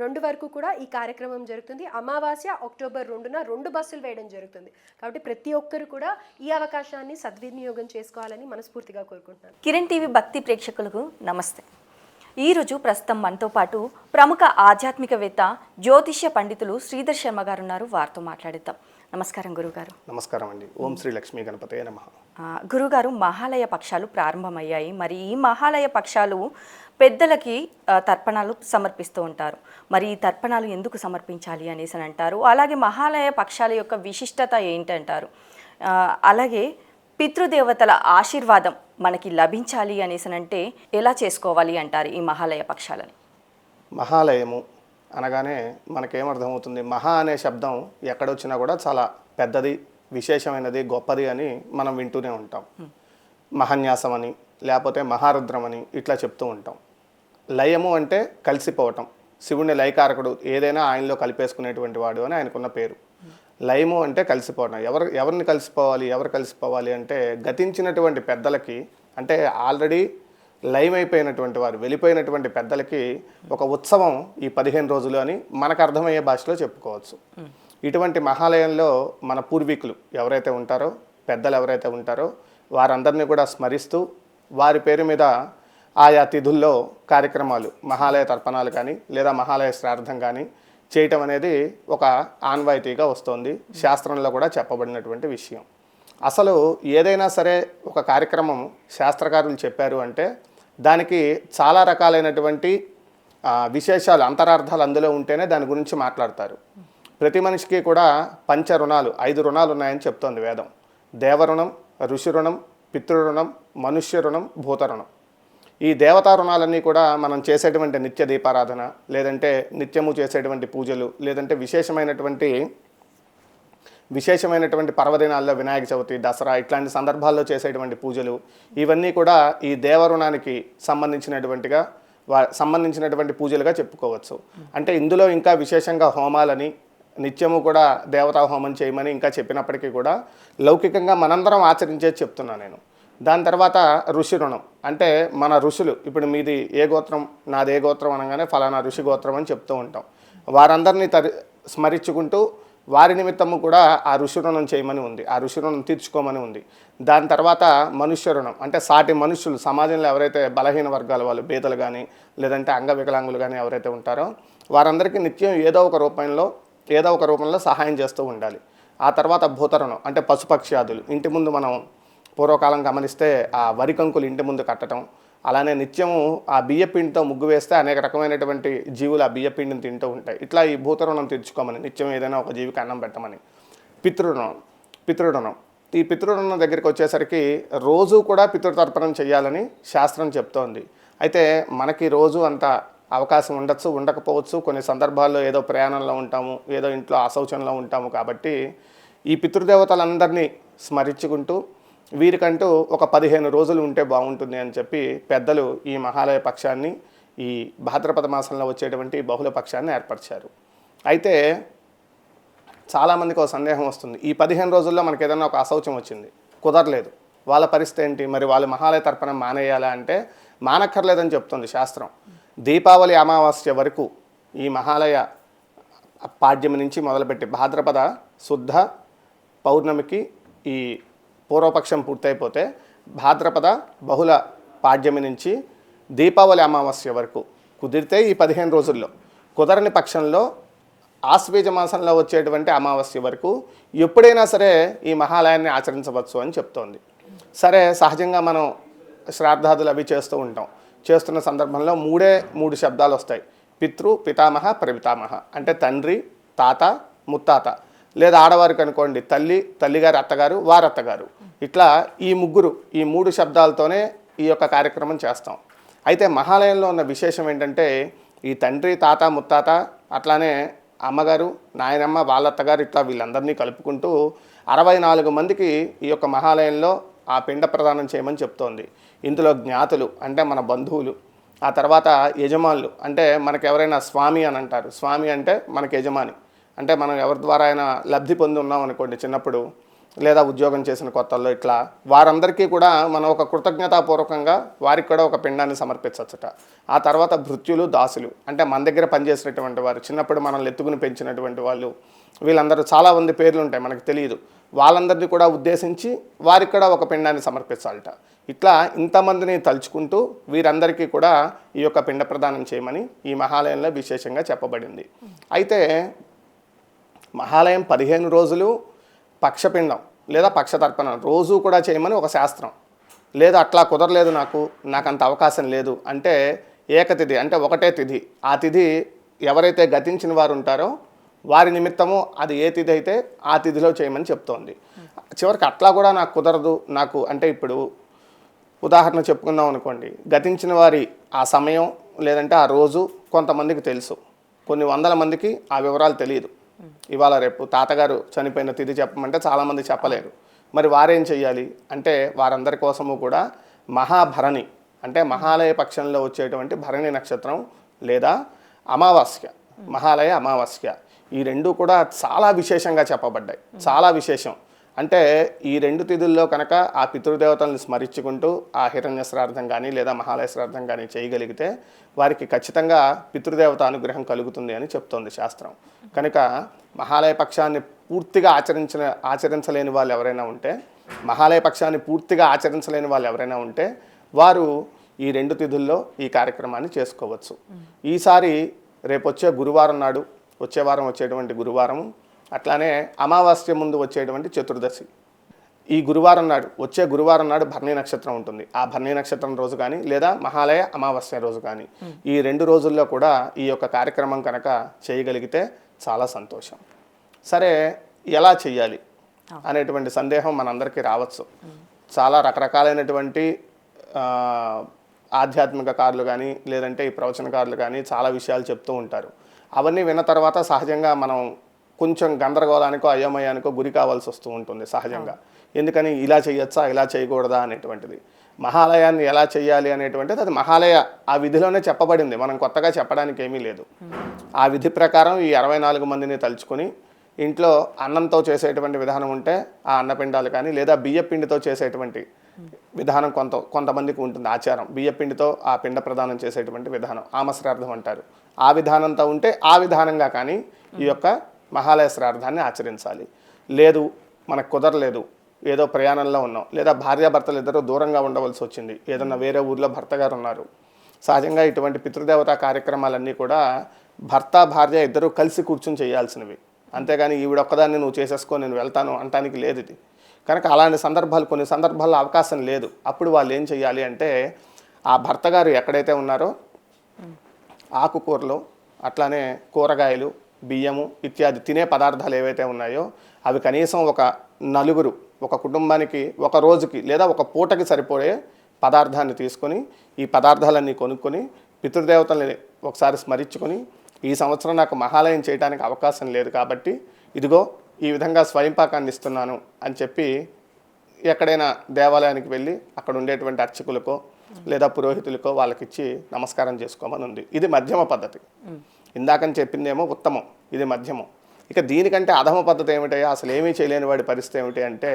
రెండు వరకు కూడా ఈ కార్యక్రమం జరుగుతుంది. అమావాస్య అక్టోబర్ రెండున రెండు బస్సులు వేయడం జరుగుతుంది. కాబట్టి ప్రతి ఒక్కరు కూడా ఈ అవకాశాన్ని సద్వినియోగం చేసుకోవాలని మనస్ఫూర్తిగా కోరుకుంటున్నాను. కిరణ్ టీవీ భక్తి ప్రేక్షకులకు నమస్తే. ఈరోజు ప్రస్తుతం మనతో పాటు ప్రముఖ ఆధ్యాత్మికవేత్త జ్యోతిష్య పండితులు శ్రీధర్ శర్మ గారు ఉన్నారు. వారితో మాట్లాడిద్దాం. నమస్కారం గురుగారు. నమస్కారం అండి. ఓం శ్రీ లక్ష్మీ గణపతయ నమ. గురుగారు మహాలయ పక్షాలు ప్రారంభమయ్యాయి. మరి ఈ మహాలయ పక్షాలు పెద్దలకి తర్పణాలు సమర్పిస్తూ ఉంటారు. మరి ఈ తర్పణాలు ఎందుకు సమర్పించాలి అనేసి అని అంటారు. అలాగే మహాలయ పక్షాల యొక్క విశిష్టత ఏంటంటారు అలాగే పితృదేవతల ఆశీర్వాదం మనకి లభించాలి అనేసి అని అంటే ఎలా చేసుకోవాలి అంటారు ఈ మహాలయ పక్షాలని? మహాలయము అనగానే మనకేమర్థమవుతుంది? మహా అనే శబ్దం ఎక్కడొచ్చినా కూడా చాలా పెద్దది విశేషమైనది గొప్పది అని మనం వింటూనే ఉంటాం. మహాన్యాసం అని లేకపోతే మహారుద్రం అని ఇట్లా చెప్తూ ఉంటాం. లయము అంటే కలిసిపోవటం. శివుని లయకారకుడు ఏదైనా ఆయనలో కలిపేసుకునేటువంటి వాడు అని ఆయనకున్న పేరు. లయము అంటే కలిసిపోవడం ఎవరు ఎవరిని కలిసిపోవాలి ఎవరు కలిసిపోవాలి అంటే గతించినటువంటి పెద్దలకి అంటే ఆల్రెడీ లైవ్ అయిపోయినటువంటి వారు వెళ్ళిపోయినటువంటి పెద్దలకి ఒక ఉత్సవం ఈ పదిహేను రోజులు అని మనకు అర్థమయ్యే భాషలో చెప్పుకోవచ్చు. ఇటువంటి మహాలయంలో మన పూర్వీకులు ఎవరైతే ఉంటారో పెద్దలు ఎవరైతే ఉంటారో వారందరినీ కూడా స్మరిస్తూ వారి పేరు మీద ఆయా తిథుల్లో కార్యక్రమాలు మహాలయ తర్పణాలు కానీ లేదా మహాలయ శ్రార్థం కానీ చేయటం అనేది ఒక ఆన్వాయితీగా వస్తుంది. శాస్త్రంలో కూడా చెప్పబడినటువంటి విషయం. అసలు ఏదైనా సరే ఒక కార్యక్రమం శాస్త్రకారులు చెప్పారు అంటే దానికి చాలా రకాలైనటువంటి విశేషాలు అంతరార్థాలు అందులో ఉంటేనే దాని గురించి మాట్లాడతారు. ప్రతి మనిషికి కూడా పంచ రుణాలు ఐదు రుణాలు ఉన్నాయని చెప్తోంది వేదం. దేవరుణం ఋషి రుణం పితృరుణం మనుష్య రుణం భూత రుణం ఈ దేవతా రుణాలన్నీ కూడా మనం చేసేటువంటి నిత్య దీపారాధన లేదంటే నిత్యము చేసేటువంటి పూజలు లేదంటే విశేషమైనటువంటి విశేషమైనటువంటి పర్వదినాల్లో వినాయక చవితి దసరా ఇట్లాంటి సందర్భాల్లో చేసేటువంటి పూజలు ఇవన్నీ కూడా ఈ దేవరుణానికి సంబంధించినటువంటిగా వా సంబంధించినటువంటి పూజలుగా చెప్పుకోవచ్చు. అంటే ఇందులో ఇంకా విశేషంగా హోమాలని నిత్యము కూడా దేవతా హోమం చేయమని ఇంకా చెప్పినప్పటికీ కూడా లౌకికంగా మనందరం ఆచరించేది చెప్తున్నా నేను. దాని తర్వాత ఋషి రుణం. అంటే మన ఋషులు ఇప్పుడు మీది ఏ గోత్రం నాది ఏ గోత్రం అనగానే ఫలానా ఋషి గోత్రం అని చెప్తూ ఉంటాం. వారందరినీ తరి స్మరించుకుంటూ వారి నిమిత్తము కూడా ఆ ఋషిరుణం చేయమని ఉంది. ఆ ఋషిరుణం తీర్చుకోమని ఉంది. దాని తర్వాత మనుష్య రుణం అంటే సాటి మనుషులు సమాజంలో ఎవరైతే బలహీన వర్గాల వాళ్ళు బీదలు కానీ లేదంటే అంగవికలాంగులు కానీ ఎవరైతే ఉంటారో వారందరికీ నిత్యం ఏదో ఒక రూపంలో ఏదో ఒక రూపంలో సహాయం చేస్తూ ఉండాలి. ఆ తర్వాత భూతరుణం. అంటే పశుపక్ష్యాదులు. ఇంటి ముందు మనం పూర్వకాలం గమనిస్తే ఆ వరి కంకులు ఇంటి ముందు కట్టడం అలానే నిత్యము ఆ బియ్యపిండితో ముగ్గు వేస్తే అనేక రకమైనటువంటి జీవులు ఆ బియ్యపిండిని తింటూ ఉంటాయి. ఇట్లా ఈ భూతరుణం తీర్చుకోమని నిత్యం ఏదైనా ఒక జీవికి అన్నం పెట్టమని. పితృరుణం పితృరుణం. ఈ పితృరుణం దగ్గరికి వచ్చేసరికి రోజు కూడా పితృతర్పణం చేయాలని శాస్త్రం చెప్తోంది. అయితే మనకి రోజు అంత అవకాశం ఉండొచ్చు ఉండకపోవచ్చు. కొన్ని సందర్భాల్లో ఏదో ప్రయాణంలో ఉంటాము ఏదో ఇంట్లో అశౌచంలో ఉంటాము కాబట్టి ఈ పితృదేవతలందరినీ స్మరించుకుంటూ వీరికంటూ ఒక పదిహేను రోజులు ఉంటే బాగుంటుంది అని చెప్పి పెద్దలు ఈ మహాలయ పక్షాన్ని ఈ భాద్రపద మాసంలో వచ్చేటువంటి బహుళ పక్షాన్ని ఏర్పరిచారు. అయితే చాలామందికి ఒక సందేహం వస్తుంది. ఈ పదిహేను రోజుల్లో మనకి ఏదైనా ఒక అశౌచం వచ్చింది. కుదరలేదు. వాళ్ళ పరిస్థితి ఏంటి? మరి వాళ్ళు మహాలయ తర్పణం మానేయాలా అంటే మానక్కర్లేదని చెప్తుంది శాస్త్రం. దీపావళి అమావాస్య వరకు ఈ మహాలయ పాడ్యం నుంచి మొదలుపెట్టి భాద్రపద శుద్ధ పౌర్ణమికి ఈ పూర్వపక్షం పూర్తయిపోతే భాద్రపద బహుళ పాడ్యమి నుంచి దీపావళి అమావాస్య వరకు కుదిరితే ఈ పదిహేను రోజుల్లో. కుదరని పక్షంలో ఆశ్వేజ మాసంలో వచ్చేటువంటి అమావాస్య వరకు ఎప్పుడైనా సరే ఈ మహాలయాన్ని ఆచరించవచ్చు అని చెప్తోంది. సరే సహజంగా మనం శ్రాద్ధాదులు అవి చేస్తూ ఉంటాం. చేస్తున్న సందర్భంలో మూడే మూడు శబ్దాలు వస్తాయి. పితృ పితామహ ప్రపితామహ అంటే తండ్రి తాత ముత్తాత. లేదా ఆడవారికి అనుకోండి తల్లి తల్లిగారి అత్తగారు వారత్తగారు ఇట్లా ఈ ముగ్గురు ఈ మూడు శబ్దాలతోనే ఈ యొక్క కార్యక్రమం చేస్తాం. అయితే మహాలయంలో ఉన్న విశేషం ఏంటంటే ఈ తండ్రి తాత ముత్తాత అట్లానే అమ్మగారు నాయనమ్మ వాళ్ళ అత్తగారు ఇట్లా వీళ్ళందరినీ కలుపుకుంటూ అరవై నాలుగు మందికి ఈ యొక్క మహాలయంలో ఆ పిండ ప్రదానం చేయమని చెప్తోంది. ఇందులో జ్ఞాతులు అంటే మన బంధువులు ఆ తర్వాత యజమానులు అంటే మనకు ఎవరైనా స్వామి అని అంటారు. స్వామి అంటే మనకు యజమాని. అంటే మనం ఎవరి ద్వారా అయినా లబ్ధి పొంది ఉన్నాం అనుకోండి చిన్నప్పుడు లేదా ఉద్యోగం చేసిన కొత్తల్లో ఇట్లా వారందరికీ కూడా మనం ఒక కృతజ్ఞతాపూర్వకంగా వారికి కూడా ఒక పిండాన్ని సమర్పించవచ్చుట. ఆ తర్వాత భృత్యులు దాసులు అంటే మన దగ్గర పనిచేసినటువంటి వారు చిన్నప్పుడు మనల్ని ఎత్తుకుని పెంచినటువంటి వాళ్ళు వీళ్ళందరూ చాలామంది పేర్లు ఉంటాయి మనకు తెలియదు. వాళ్ళందరినీ కూడా ఉద్దేశించి వారికి కూడా ఒక పిండాన్ని సమర్పించాలట. ఇట్లా ఇంతమందిని తలుచుకుంటూ వీరందరికీ కూడా ఈ యొక్క పిండ ప్రదానం చేయమని ఈ మహాలయంలో విశేషంగా చెప్పబడింది. అయితే మహాలయం పదిహేను రోజులు పక్షపిండం లేదా పక్షతర్పణం. రోజు కూడా చేయమని ఒక శాస్త్రం. లేదు అట్లా కుదరలేదు నాకు నాకు అంత అవకాశం లేదు అంటే ఏకతిథి అంటే ఒకటే తిథి. ఆ తిథి ఎవరైతే గతించిన వారు ఉంటారో వారి నిమిత్తము అది ఏ తిథి అయితే ఆ తిథిలో చేయమని చెప్తోంది. చివరికి అట్లా కూడా నాకు కుదరదు. నాకు అంటే ఇప్పుడు ఉదాహరణ చెప్పుకుందాం అనుకోండి. గతించిన వారి ఆ సమయం లేదంటే ఆ రోజు కొంతమందికి తెలుసు. కొన్ని వందల మందికి ఆ వివరాలు తెలియదు. ఇవాళ రేపు తాతగారు చనిపోయిన తిథి చెప్పమంటే చాలామంది చెప్పలేరు. మరి వారేం చెయ్యాలి? అంటే వారందరి కోసము కూడా మహాభరణి అంటే మహాలయ పక్షంలో వచ్చేటువంటి భరణి నక్షత్రం లేదా అమావాస్య మహాలయ అమావాస్య. ఈ రెండు కూడా చాలా విశేషంగా చెప్పబడ్డాయి. చాలా విశేషం. అంటే ఈ రెండు తిథుల్లో కనుక ఆ పితృదేవతలను స్మరించుకుంటూ ఆ హిరణ్య శ్రార్థం కానీ లేదా మహాలయ శ్రార్థం కానీ చేయగలిగితే వారికి ఖచ్చితంగా పితృదేవత అనుగ్రహం కలుగుతుంది అని చెప్తోంది శాస్త్రం. కనుక మహాలయ పక్షాన్ని పూర్తిగా ఆచరించిన ఆచరించలేని వాళ్ళు ఎవరైనా ఉంటే మహాలయ పక్షాన్ని పూర్తిగా ఆచరించలేని వాళ్ళు ఎవరైనా ఉంటే వారు ఈ రెండు తిథుల్లో ఈ కార్యక్రమాన్ని చేసుకోవచ్చు. ఈసారి రేపొచ్చే గురువారం నాడు వచ్చే వారం వచ్చేటువంటి గురువారం అట్లానే అమావాస్య ముందు వచ్చేటువంటి చతుర్దశి. ఈ గురువారం నాడు వచ్చే గురువారం నాడు భరణి నక్షత్రం ఉంటుంది. ఆ భరణి నక్షత్రం రోజు కానీ లేదా మహాలయ అమావాస్య రోజు కానీ ఈ రెండు రోజుల్లో కూడా ఈ యొక్క కార్యక్రమం కనుక చేయగలిగితే చాలా సంతోషం. సరే ఎలా చెయ్యాలి? అనేటువంటి సందేహం మనందరికీ రావచ్చు. చాలా రకరకాలైనటువంటి ఆధ్యాత్మిక కార్లు కానీ లేదంటే ఈ ప్రవచనకారులు కానీ చాలా విషయాలు చెప్తూ ఉంటారు. అవన్నీ విన్న తర్వాత సహజంగా మనం కొంచెం గందరగోళానికో అయోమయానికో గురి కావాల్సి వస్తూ ఉంటుంది సహజంగా. ఎందుకని ఇలా చేయొచ్చా ఇలా చేయకూడదా అనేటువంటిది. మహాలయాన్ని ఎలా చేయాలి అనేటువంటిది అది మహాలయ ఆ విధిలోనే చెప్పబడింది. మనం కొత్తగా చెప్పడానికి ఏమీ లేదు. ఆ విధి ప్రకారం ఈ అరవై నాలుగు మందిని తలుచుకొని ఇంట్లో అన్నంతో చేసేటువంటి విధానం ఉంటే ఆ అన్నపిండాలు కానీ లేదా బియ్య పిండితో చేసేటువంటి విధానం కొంత కొంతమందికి ఉంటుంది ఆచారం. బియ్య పిండితో ఆ పిండ ప్రదానం చేసేటువంటి విధానం ఆమశ్రార్థం అంటారు. ఆ విధానంతో ఉంటే ఆ విధానంగా కానీ ఈ యొక్క మహాలయ శ్రార్థాన్ని ఆచరించాలి. లేదు మనకు కుదరలేదు. ఏదో ప్రయాణంలో ఉన్నాం. లేదా భార్యాభర్తలు ఇద్దరు దూరంగా ఉండవలసి వచ్చింది. ఏదన్నా వేరే ఊర్లో భర్త గారు ఉన్నారు. సహజంగా ఇటువంటి పితృదేవతా కార్యక్రమాలన్నీ కూడా భర్త భార్య ఇద్దరూ కలిసి కూర్చుని చేయాల్సినవి. అంతేగాని ఈవిడ ఒక్కదాన్ని నువ్వు చేసేసుకో నేను వెళ్తాను అంటానికి లేదు ఇది. కనుక అలాంటి సందర్భాలు కొన్ని సందర్భాల్లో అవకాశం లేదు. అప్పుడు వాళ్ళు ఏం చేయాలి అంటే ఆ భర్త గారు ఎక్కడైతే ఉన్నారో ఆకుకూరలు అట్లానే కూరగాయలు బియ్యము ఇత్యాది తినే పదార్థాలు ఏవైతే ఉన్నాయో అవి కనీసం ఒక నలుగురు ఒక కుటుంబానికి ఒక రోజుకి లేదా ఒక పూటకి సరిపోయే పదార్థాన్ని తీసుకొని ఈ పదార్థాలన్నీ కొనుక్కొని పితృదేవతల్ని ఒకసారి స్మరించుకొని ఈ సంవత్సరం నాకు మహాలయం చేయడానికి అవకాశం లేదు కాబట్టి ఇదిగో ఈ విధంగా స్వయంపాకాన్ని ఇస్తున్నాను అని చెప్పి ఎక్కడైనా దేవాలయానికి వెళ్ళి అక్కడ ఉండేటువంటి అర్చకులకో లేదా పురోహితులకో వాళ్ళకిచ్చి నమస్కారం చేసుకోమని ఉంది. ఇది మధ్యమ పద్ధతి. ఇందాకని చెప్పిందేమో ఉత్తమం ఇది మధ్యమం. ఇక దీనికంటే అధమ పద్ధతి ఏమిటయ్యా అసలు ఏమీ చేయలేని వాడి పరిస్థితి ఏమిటి అంటే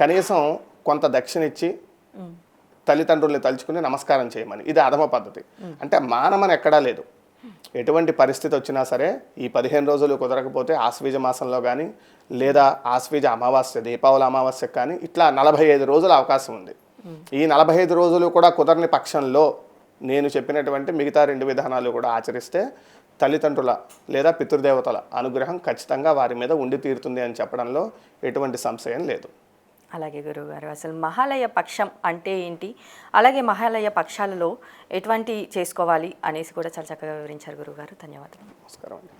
కనీసం కొంత దక్షిణ ఇచ్చి తల్లిదండ్రుల్ని తలుచుకుని నమస్కారం చేయమని. ఇది అధమ పద్ధతి. అంటే మానమని ఎక్కడా లేదు. ఎటువంటి పరిస్థితి వచ్చినా సరే ఈ పదిహేను రోజులు కుదరకపోతే ఆశ్వీజ మాసంలో కానీ లేదా ఆశ్వీజ అమావాస్య దీపావళి అమావాస్యకు కానీ ఇట్లా నలభై ఐదు రోజుల అవకాశం ఉంది. ఈ నలభై ఐదు రోజులు కూడా కుదరని పక్షంలో నేను చెప్పినటువంటి మిగతా రెండు విధానాలు కూడా ఆచరిస్తే తల్లిదండ్రుల లేదా పితృదేవతల అనుగ్రహం ఖచ్చితంగా వారి మీద ఉండి తీరుతుంది అని చెప్పడంలో ఎటువంటి సంశయం లేదు. అలాగే గురువుగారు అసలు మహాలయ పక్షం అంటే ఏంటి? అలాగే మహాలయ పక్షాలలో ఎటువంటి చేసుకోవాలి అనేసి కూడా చాలా చక్కగా వివరించారు గురువుగారు. ధన్యవాదాలు. నమస్కారం అండి.